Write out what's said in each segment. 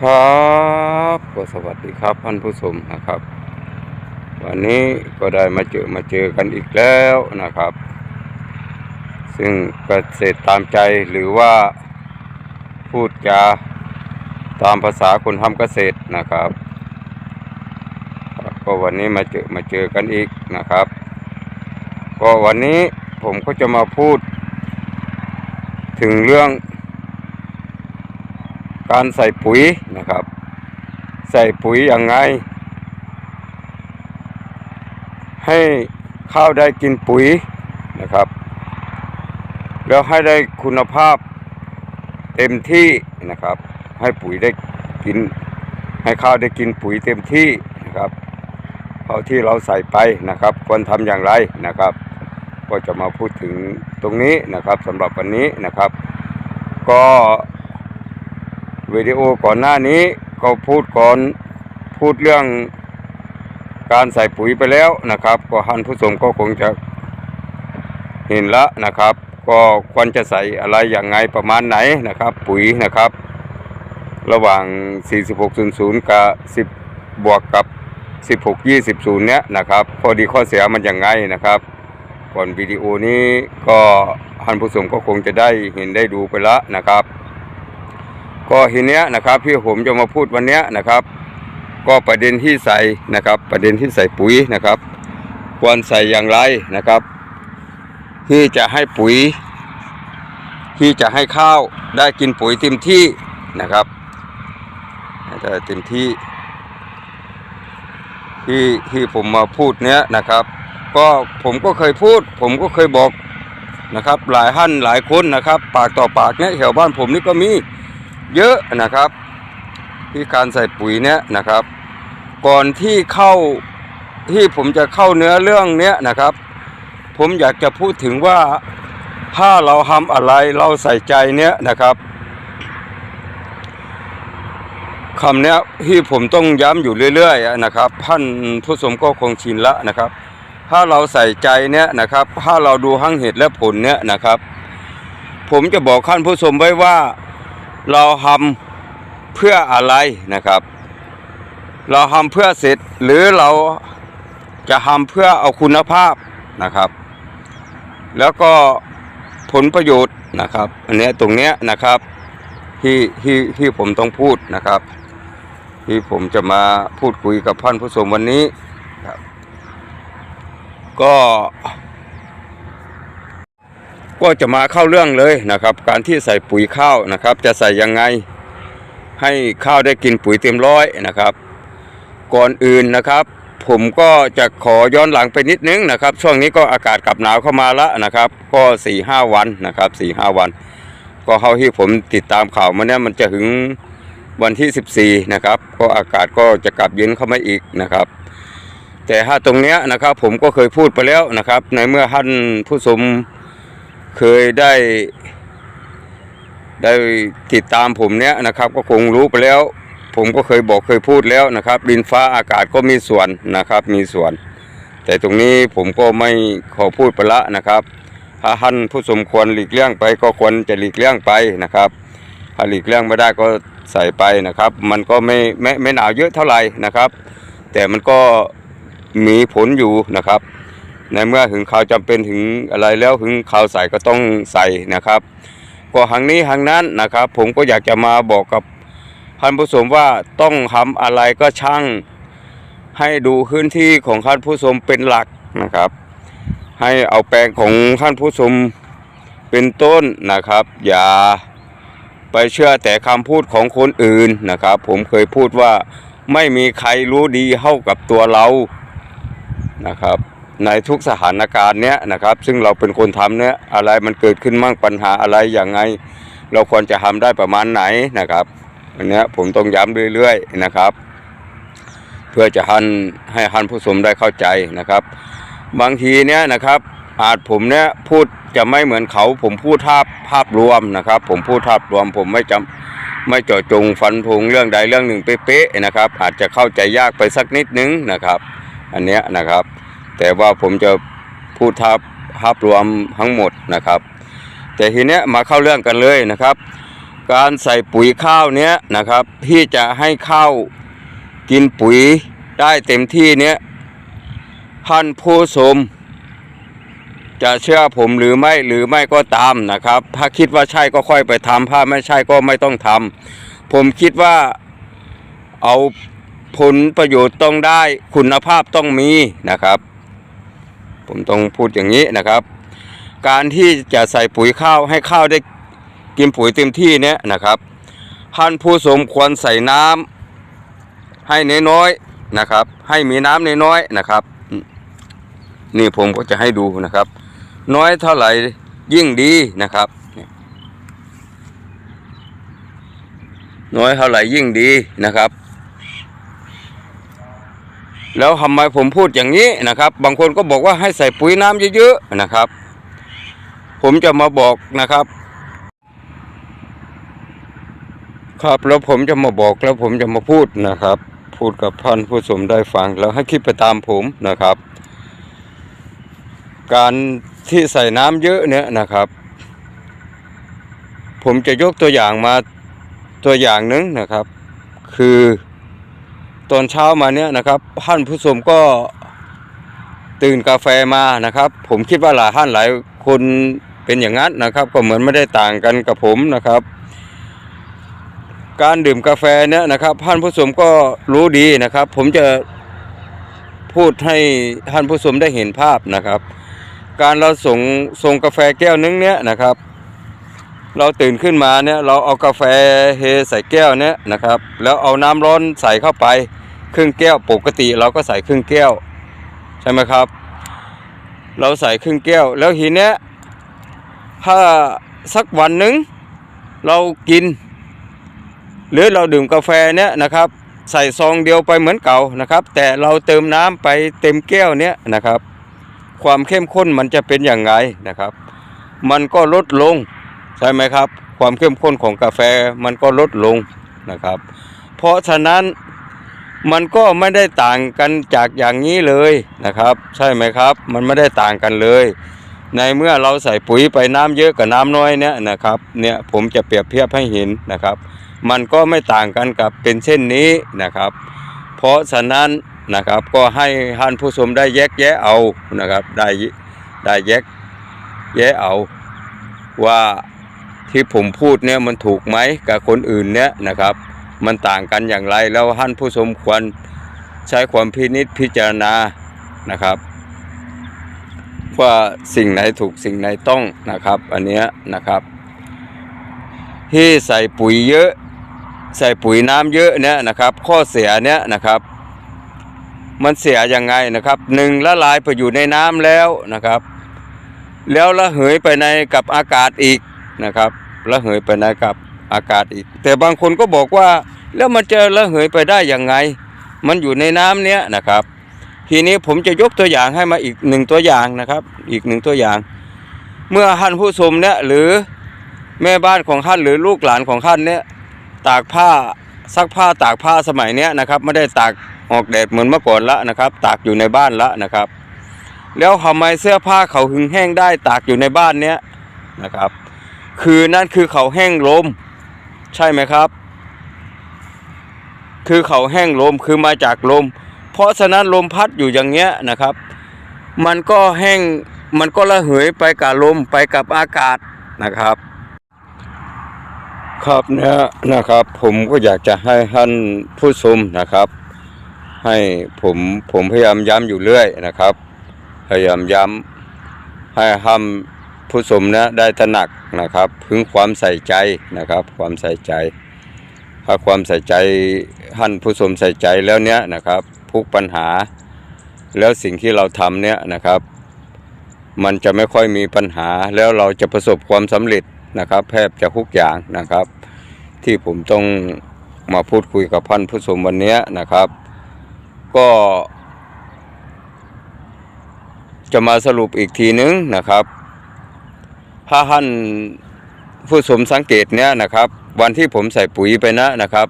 ครับก็สวัสดีครับท่านผู้ชมนะครับ วันนี้ก็ได้มาเจอมาเจอกันอีกแล้วนะครับ ซึ่งเกษตรตามใจหรือว่าพูดจาตามภาษาคนทำเกษตรนะครับครับก็วันนี้มาเจอมาเจอกันอีกนะครับ ก็วันนี้ผมก็จะมาพูด ถึงเรื่อง การใส่ปุ๋ยนะครับ ใส่ปุ๋ยยังไง ให้ข้าวได้กินปุ๋ยนะครับ แล้วให้ได้คุณภาพเต็มที่นะครับ ให้ปุ๋ยได้กิน ให้ข้าวได้กินปุ๋ยเต็มที่นะครับเท่าที่เราใส่ไปนะครับควรทำอย่างไรนะครับ ก็จะมาพูดถึงตรงนี้นะครับสำหรับวันนี้นะครับ ก็ วิดีโอก่อนหน้านี้ก็พูดก่อนพูดเรื่องการใส่ปุ๋ยไปแล้วนะครับ ก็ท่านผู้ชมก็คงจะเห็นละนะครับ ก็ควรจะใส่อะไรอย่างไงประมาณไหนนะครับ ปุ๋ยนะครับ ระหว่าง 4600 กับ 10 บวกกับ 16 20เนี้ยนะครับข้อดีข้อเสียมันยังไงนะครับ ก่อนวิดีโอนี้ก็ท่านผู้ชมก็คงจะได้เห็นได้ดูไปแล้วนะครับ ก็ทีเนี้ยนะครับที่ผมจะมาพูดวันเนี้ยนะครับ ก็ประเด็นที่ใส่นะครับ ประเด็นที่ใส่ปุ๋ยนะครับ ควรใส่อย่างไรนะครับ ที่จะให้ปุ๋ย ที่จะให้ข้าวได้กินปุ๋ยเต็มที่นะครับได้เต็มที่ ที่ที่ผมมาพูดเนี้ยนะครับ ก็ผมก็เคยพูด ผมก็เคยบอกนะครับ หลายท่านหลายคนนะครับ ปากต่อปากเนี้ยแถวบ้านผมนี่ก็มี เยอะนะครับ ที่การใส่ปุ๋ยเนี้ยนะครับ ก่อนที่เข้าที่ผมจะเข้าเนื้อเรื่องเนี้ยนะครับ ผมอยากจะพูดถึงว่าถ้าเราทำอะไรเราใส่ใจเนี้ยนะครับคำเนี้ยที่ผมต้องย้ำอยู่เรื่อยๆนะครับท่านผู้ชมก็คงชินละนะครับ ถ้าเราใส่ใจเนี้ยนะครับ ถ้าเราดูทั้งเหตุและผลเนี้ยนะครับ ผมจะบอกท่านผู้ชมไว้ว่า เราทำเพื่ออะไรนะครับ เราทำเพื่อเสร็จหรือเราจะทำเพื่อเอาคุณภาพนะครับ แล้วก็ผลประโยชน์นะครับ อันเนี้ยตรงเนี้ยนะครับที่ที่ที่ผมต้องพูดนะครับ ที่ผมจะมาพูดคุยกับท่านผู้ชมวันนี้ครับก็ ก็จะมาเข้าเรื่องเลยนะครับ การที่ใส่ปุ๋ยข้าวนะครับ จะใส่ยังไงให้ข้าวได้กินปุ๋ยเต็มร้อยนะครับ ก่อนอื่นนะครับ ผมก็จะขอย้อนหลังไปนิดนึงนะครับ ช่วงนี้ก็อากาศกลับหนาวเข้ามาแล้วนะครับ ก็สี่ห้าวันนะครับสี่ห้าวัน ก็เท่าที่ผมติดตามข่าวมาเนี่ยมันจะถึงวันที่ 14 นะครับ ก็อากาศก็จะกลับเย็นเข้ามาอีกนะครับ แต่ถ้าตรงเนี้ยนะครับผมก็เคยพูดไปแล้วนะครับ ในเมื่อท่านผู้ชม เคยได้ ได้ติดตามผมเนี้ยนะครับ ก็คงรู้ไปแล้ว ผมก็เคยบอกเคยพูดแล้วนะครับดินฟ้าอากาศก็มีส่วนนะครับ มีส่วน แต่ตรงนี้ผมก็ไม่ขอพูดไปละนะครับถ้าท่านผู้สมควรหลีกเลี่ยงไป ก็ควรจะหลีกเลี่ยงไปนะครับถ้าหลีกเลี่ยงไม่ได้ก็ใส่ไปนะครับ มันก็ไม่ไม่ไม่หนาวเยอะเท่าไหร่นะครับ แต่มันก็มีผลอยู่นะครับ ในเมื่อถึงข่าวจำเป็นถึงอะไรแล้วถึงข่าวใส่ก็ต้องใส่นะครับ ก็ทางนี้ทางนั้นนะครับ ผมก็อยากจะมาบอกกับท่านผู้ชมว่าต้องทำอะไรก็ช่างให้ดูพื้นที่ของท่านผู้ชมเป็นหลักนะครับ ให้เอาแปลงของท่านผู้ชมเป็นต้นนะครับ อย่าไปเชื่อแต่คำพูดของคนอื่นนะครับ ผมเคยพูดว่าไม่มีใครรู้ดีเท่ากับตัวเรานะครับ ในทุกสถานการณ์เนี้ยนะครับ ซึ่งเราเป็นคนทำเนี้ยอะไรมันเกิดขึ้นมั่งปัญหาอะไรอย่างไง เราควรจะทำได้ประมาณไหนนะครับอันเนี้ยผมต้องย้ำเรื่อยๆนะครับ เพื่อจะหันให้หันผู้ชมได้เข้าใจนะครับ บางทีเนี้ยนะครับ อาจผมเนี้ยพูดจะไม่เหมือนเขาผมพูดภาพภาพรวมนะครับ ผมพูดภาพรวมผมไม่จำไม่เจาะจงฟันธงเรื่องใดเรื่องหนึ่งเป๊ะๆนะครับ อาจจะเข้าใจยากไปสักนิดนึงนะครับ อันเนี้ยนะครับ แต่ว่าผมจะพูดภาพภาพรวมทั้งหมดนะครับ แต่ทีเนี้ยมาเข้าเรื่องกันเลยนะครับ การใส่ปุ๋ยข้าวเนี้ยนะครับที่จะให้ข้าวกินปุ๋ยได้เต็มที่เนี้ยท่านผู้ชมจะเชื่อผมหรือไม่หรือไม่ก็ตามนะครับ ถ้าคิดว่าใช่ก็ค่อยไปทำถ้าไม่ใช่ก็ไม่ต้องทำผมคิดว่าเอาผลประโยชน์ต้องได้คุณภาพต้องมีนะครับ ผมต้องพูดอย่างนี้นะครับ การที่จะใส่ปุ๋ยข้าวให้ข้าวได้กินปุ๋ยเต็มที่เนี่ยนะครับท่านผู้ชมควรใส่น้ำให้น้อยๆนะครับ ให้มีน้ำน้อยๆนะครับ นี่ผมก็จะให้ดูนะครับ น้อยเท่าไหร่ยิ่งดีนะครับ น้อยเท่าไหร่ยิ่งดีนะครับ แล้วทำไมผมพูดอย่างนี้นะครับ บางคนก็บอกว่าให้ใส่ปุ๋ยน้ำเยอะๆนะครับ ผมจะมาบอกนะครับ ครับแล้วผมจะมาบอกแล้วผมจะมาพูดนะครับ พูดกับท่านผู้ชมได้ฟังแล้วให้คิดไปตามผมนะครับ การที่ใส่น้ำเยอะเนี่ยนะครับ ผมจะยกตัวอย่างมาตัวอย่างหนึ่งนะครับ คือ ตอนเช้ามาเนี่ยนะครับท่านผู้ชมก็ตื่นกาแฟมานะครับ ผมคิดว่าหลายท่านหลายคนเป็นอย่างนั้นนะครับ ก็เหมือนไม่ได้ต่างกันกับผมนะครับ การดื่มกาแฟเนี่ยนะครับท่านผู้ชมก็รู้ดีนะครับ ผมจะพูดให้ท่านผู้ชมได้เห็นภาพนะครับ การเราส่งส่งกาแฟแก้วนึงเนี่ยนะครับ เราตื่นขึ้นมาเนี่ยเราเอากาแฟเฮใส่แก้วเนี่ยนะครับ แล้วเอาน้ำร้อนใส่เข้าไป ครึ่งแก้วปกติเราก็ใส่ครึ่งแก้ว ใช่ไหมครับ เราใส่ครึ่งแก้ว แล้วทีเนี้ยถ้าสักวันหนึ่งเรากิน หรือเราดื่มกาแฟเนี่ยนะครับ ใส่ซองเดียวไปเหมือนเก่านะครับ แต่เราเติมน้ำไปเต็มแก้วเนี่ยนะครับ ความเข้มข้นมันจะเป็นอย่างไรนะครับ มันก็ลดลง ใช่ไหมครับ ความเข้มข้นของกาแฟมันก็ลดลงนะครับ เพราะฉะนั้นมันก็ไม่ได้ต่างกันจากอย่างนี้เลยนะครับ ใช่ไหมครับ มันไม่ได้ต่างกันเลย ในเมื่อเราใส่ปุ๋ยไปน้ำเยอะกับน้ำน้อยเนี่ยนะครับเนี่ยผมจะเปรียบเทียบให้เห็นนะครับ มันก็ไม่ต่างกันกับเป็นเช่นนี้นะครับ เพราะฉะนั้นนะครับก็ให้ท่านผู้ชมได้แยกแยะเอานะครับได้ได้แยกแยะเอาว่า ที่ผมพูดเนี่ยมันถูกไหมกับคนอื่นเนี่ยนะครับ มันต่างกันอย่างไรแล้วท่านผู้ชมควรใช้ความพินิจพิจารณานะครับ ว่าสิ่งไหนถูกสิ่งไหนต้องนะครับ อันเนี้ยนะครับ ที่ใส่ปุ๋ยเยอะ ใส่ปุ๋ยน้ำเยอะเนี่ยนะครับ ข้อเสียเนี่ยนะครับ มันเสียยังไงนะครับหนึ่งละลายไปอยู่ในน้ำแล้วนะครับ แล้วละเหยไปในกับอากาศอีกนะครับ ละเหยไปในกับอากาศอีก แต่บางคนก็บอกว่าแล้วมันจะละเหยไปได้อยังไง มันอยู่ในน้ำเนี้ยนะครับ ทีนี้ผมจะยกตัวอย่างให้มาอีกหนึ่งตัวอย่างนะครับ อีกหนึ่งตัวอย่าง เมื่อท่านผู้ชมเนี่ยหรือแม่บ้านของท่านหรือลูกหลานของท่านเนี่ยตากผ้าซักผ้าตากผ้าสมัยเนี้ยนะครับไม่ได้ตากออกแดดเหมือนเมื่อก่อนละนะครับ ตากอยู่ในบ้านละนะครับ แล้วทำไมเสื้อผ้าเขาหึงแห้งได้ตากอยู่ในบ้านเนี้ยนะครับ คือนั่นคือเขาแห้งลม ใช่ไหมครับ คือเขาแห้งลมคือมาจากลม เพราะฉะนั้นลมพัดอยู่อย่างเงี้ยนะครับ มันก็แห้งมันก็ระเหยไปกับลมไปกับอากาศนะครับ ครับเนี่ยนะครับ ผมก็อยากจะให้ท่านผู้ชมนะครับ ให้ผมผมพยายามย้ำอยู่เรื่อยนะครับ พยายามย้ำให้ท่าน ผู้ชมนะได้ตระหนักนะครับพึงความใส่ใจนะครับ ความใส่ใจ ถ้าความใส่ใจท่านผู้ชมใส่ใจแล้วเนี้ยนะครับทุกปัญหา แล้วสิ่งที่เราทำเนี่ยนะครับ มันจะไม่ค่อยมีปัญหาแล้วเราจะประสบความสำเร็จนะครับแทบจะทุกอย่างนะครับ ที่ผมต้องมาพูดคุยกับท่านผู้ชมวันเนี้ยนะครับ ก็จะมาสรุปอีกทีนึงนะครับ ถ้าท่านผู้ชมสังเกตเนี่ยนะครับ วันที่ผมใส่ปุ๋ยไปนะนะครับ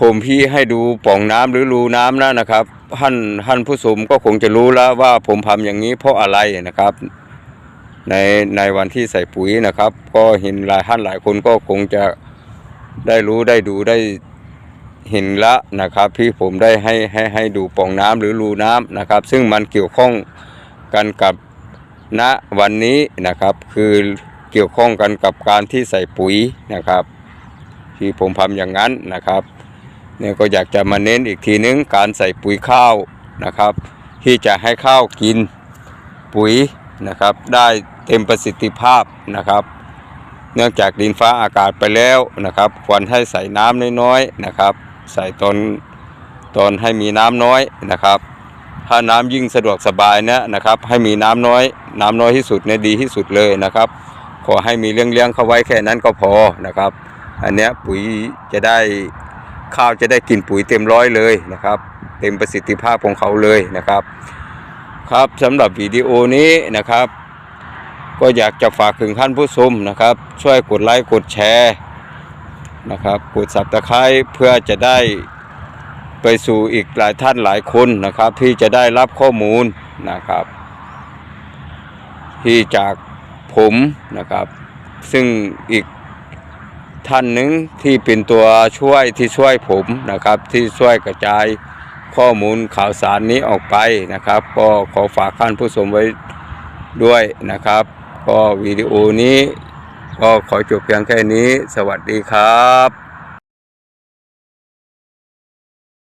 ผมพี่ให้ดูป่องน้ำหรือรูน้ำนะนะครับท่านท่านผู้ชมก็คงจะรู้แล้วว่าผมทำอย่างนี้เพราะอะไรนะครับ ในในวันที่ใส่ปุ๋ยนะครับ ก็เห็นหลายท่านหลายคนก็คงจะได้รู้ได้ดูได้เห็นละนะครับที่ผมได้ให้ให้ให้ดูป่องน้ำหรือรูน้ำนะครับ ซึ่งมันเกี่ยวข้องกันกับ ณวันนี้นะครับคือเกี่ยวข้องกันกับการที่ใส่ปุ๋ยนะครับที่ผมทำอย่างนั้นนะครับเนี่ยก็อยากจะมาเน้นอีกทีนึงการใส่ปุ๋ยข้าวนะครับ ที่จะให้ข้าวกินปุ๋ยนะครับได้เต็มประสิทธิภาพนะครับ เนื่องจากดินฟ้าอากาศไปแล้วนะครับ ควรให้ใส่น้ำน้อยๆนะครับ ใส่ตอนตอนให้มีน้ำน้อยนะครับ ถ้าน้ำยิ่งสะดวกสบายเนะนะครับ ให้มีน้ำน้อย น้ำน้อยที่สุดเนี่ยดีที่สุดเลยนะครับ ขอให้มีเลี้ยงเลี้ยงๆเข้าไว้แค่นั้นก็พอนะครับ อันเนี้ยปุ๋ยจะได้ข้าวจะได้กินปุ๋ยเต็มร้อยเลยนะครับ เต็มประสิทธิภาพของเขาเลยนะครับ ครับสำหรับวิดีโอนี้นะครับ ก็อยากจะฝากถึงท่านผู้ชมนะครับ ช่วยกดไลค์กดแชร์นะครับ กด subscribe เพื่อจะได้ ไปสู่อีกหลายท่านหลายคนนะครับ ที่จะได้รับข้อมูลนะครับ ที่จากผมนะครับ ซึ่งอีกท่านหนึ่งที่เป็นตัวช่วยที่ช่วยผมนะครับ ที่ช่วยกระจายข้อมูลข่าวสารนี้ออกไปนะครับ ก็ขอฝากท่านผู้ชมไว้ด้วยนะครับ ก็วิดีโอนี้ก็ขอจบเพียงแค่นี้ สวัสดีครับ